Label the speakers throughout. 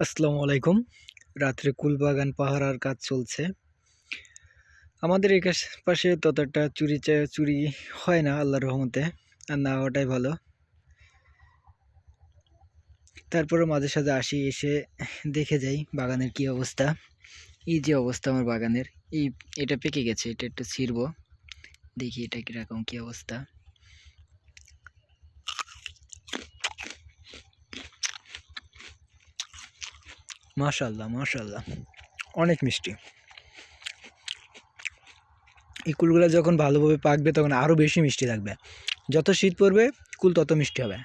Speaker 1: আসসালামু আলাইকুম। রাত্রে কুলবাগান পাহারার কাজ চলছে। আমাদের এই পাশে ততটা চুরি চুরি হয় না আল্লাহ রহমতে। আর না হওয়াটাই ভালো। তারপরে মাঝে সাঝে আসি, এসে দেখে যাই বাগানের কি অবস্থা। এই যে অবস্থা আমার বাগানের। এই, এটা পেকে গেছে, এটা একটু ছিঁড়ব। দেখি এটা কীরকম কি অবস্থা। মাশাল্লাহ মাশাল্লাহ। অনেক মিষ্টি। এই কুলগুলো যখন ভালোভাবে পাকবে তখন আরও বেশি মিষ্টি লাগবে। যত শীত পড়বে, কুল তত মিষ্টি হবে।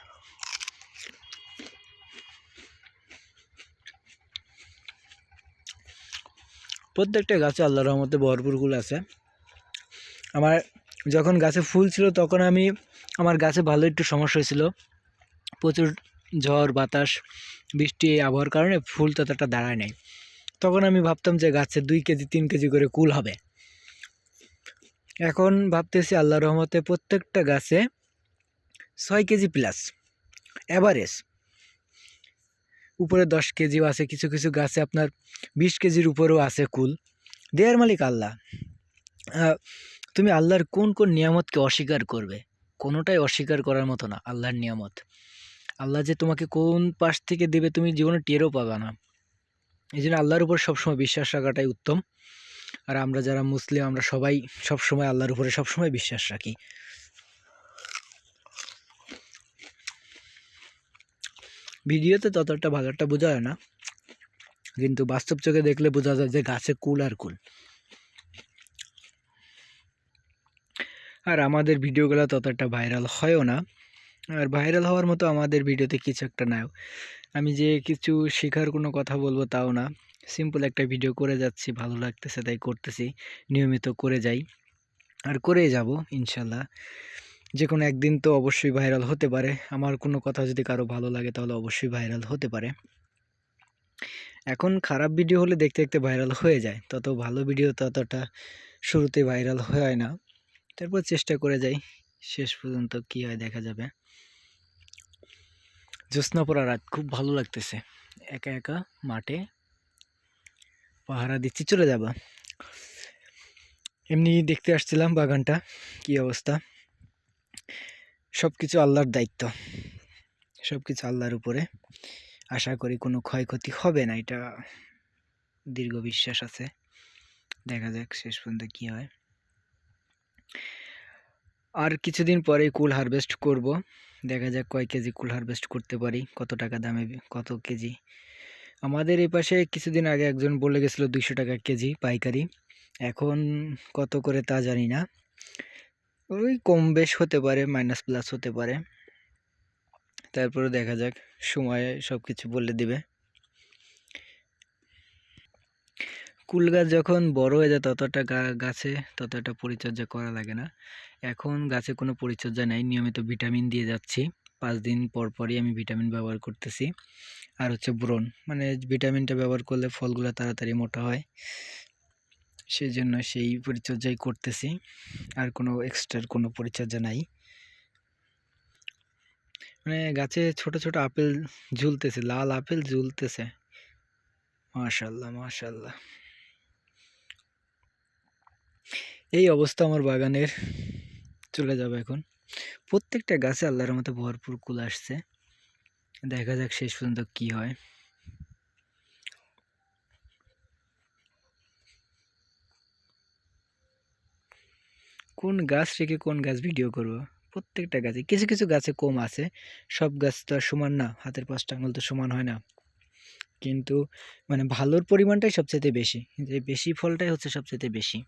Speaker 1: প্রত্যেকটা গাছে আল্লাহ রহমতে ভরপুর কুল আছে। আমার যখন গাছে ফুল ছিল তখন আমি, আমার গাছে ভালো একটু সমস্যা হয়েছিল। প্রচুর ঝড়, বাতাস, বৃষ্টি এই আবহাওয়ার কারণে ফুল ততটা দাঁড়ায় নাই। তখন আমি ভাবতাম যে গাছে দুই কেজি, তিন কেজি করে কুল হবে। এখন ভাবতেছি আল্লাহ রহমতে প্রত্যেকটা গাছে ছয় কেজি প্লাস অ্যাভারেজ উপরে দশ কেজিও আছে, কিছু কিছু গাছে আপনার বিশ কেজির উপরেও আছে কুল। দেয়ার মালিক আল্লাহ। তুমি আল্লাহর কোন কোন নিয়ামতকে অস্বীকার করবে? কোনোটাই অস্বীকার করার মতো না, আল্লাহর নিয়ামত। আল্লাহ যে তোমাকে কোন পাশ থেকে দেবে তুমি জীবনে টেরও পাবে না। এই জন্য আল্লাহর উপর সবসময় বিশ্বাস রাখাটাই উত্তম। আর আমরা যারা মুসলিম, আমরা সবাই সবসময় আল্লাহর উপরে সবসময় বিশ্বাস রাখি। ভিডিওতে ততটা ভালোটা বোঝা যায় না, কিন্তু বাস্তব চোখে দেখলে বোঝা যায় যে গাছে কুল আর কুল। আর আমাদের ভিডিওগুলো ততটা ভাইরাল হয়ও না। আর ভাইরাল হওয়ার মতো আমাদের ভিডিওতে কিছু একটা নাও। আমি যে কিছু শেখার কোনো কথা বলব তাও না। সিম্পল একটা ভিডিও করে যাচ্ছি, ভালো লাগতেছে তাই করতেছি, নিয়মিত করে যাই। আর করেই যাব, ইনশাল্লাহ। যে কোনো একদিন তো অবশ্যই ভাইরাল হতে পারে। আমার কোনো কথা যদি কারও ভালো লাগে তাহলে অবশ্যই ভাইরাল হতে পারে। এখন খারাপ ভিডিও হলে দেখতে দেখতে ভাইরাল হয়ে যায়। তত ভালো ভিডিও ততটা শুরুতে ভাইরাল হয় না। তারপর চেষ্টা করে যাই। শেষ পর্যন্ত কি হয় দেখা যাবে। জ্যোৎস্না পড়া রাত, খুব ভালো লাগতেছে। একা একা মাঠে পাহারা দিচ্ছি, চলে যাবা। এমনি দেখতে আসছিলাম বাগানটা, কি অবস্থা? সব কিছু আল্লাহর দায়িত্ব। সব কিছু আল্লাহর উপরে। আশা করি কোনো ক্ষয়ক্ষতি হবে না, এটা দীর্ঘ বিশ্বাস আছে। দেখা যাক শেষ পর্যন্ত কি হয়। আর কিছুদিন পরে কুল হারভেস্ট করব। দেখা যাক কয় কেজি কুল হারভেস্ট করতে পারি, কত টাকা দামে, কত কেজি। আমাদের এই পাশে কিছুদিন আগে একজন বলে গেছিল দুইশো টাকা কেজি পাইকারি। এখন কত করে তা জানি না। ওই কম বেশ হতে পারে মাইনাস প্লাস হতে পারে। তারপরে দেখা যাক, সময়ে সব কিছু বলে দিবে। কুল গাছ যখন বড় হয়ে যায় ততটা গাছে ততটা পরিচর্যা করা লাগে না। এখন গাছে কোনো পরিচর্যা নেই, নিয়মিত ভিটামিন দিয়ে যাচ্ছি। পাঁচ দিন পর পরই আমি ভিটামিন ব্যবহার করতেছি। আর হচ্ছে ব্রণ মানে ভিটামিনটা ব্যবহার করলে ফলগুলো তাড়াতাড়ি মোটা হয়। সেই জন্য সেই পরিচর্যাই করতেছি। আর কোনো এক্সট্রার কোনো পরিচর্যা নাই। মানে গাছে ছোট ছোট আপেল ঝুলতেছে, লাল আপেল ঝুলতেছে। মাশাল্লাহ মাশাল্লাহ। এই অবস্থা আমার বাগানের চলে যাবে এখন। প্রত্যেকটা গাছে আল্লাহর মতো ভরপুর কুল আসছে। দেখা যাক শেষ পর্যন্ত কি হয়। কোন গাছ রেখে কোন গাছ ভিডিও করব? প্রত্যেকটা গাছে, কিছু কিছু গাছে কম আছে। সব গাছ তো আর সমান না, হাতের পাঁচটা আঙুল তো সমান হয় না। কিন্তু মানে ভালোর পরিমাণটাই সবচেয়ে বেশি। যে বেশি ফলটাই হচ্ছে সবচেয়ে বেশি।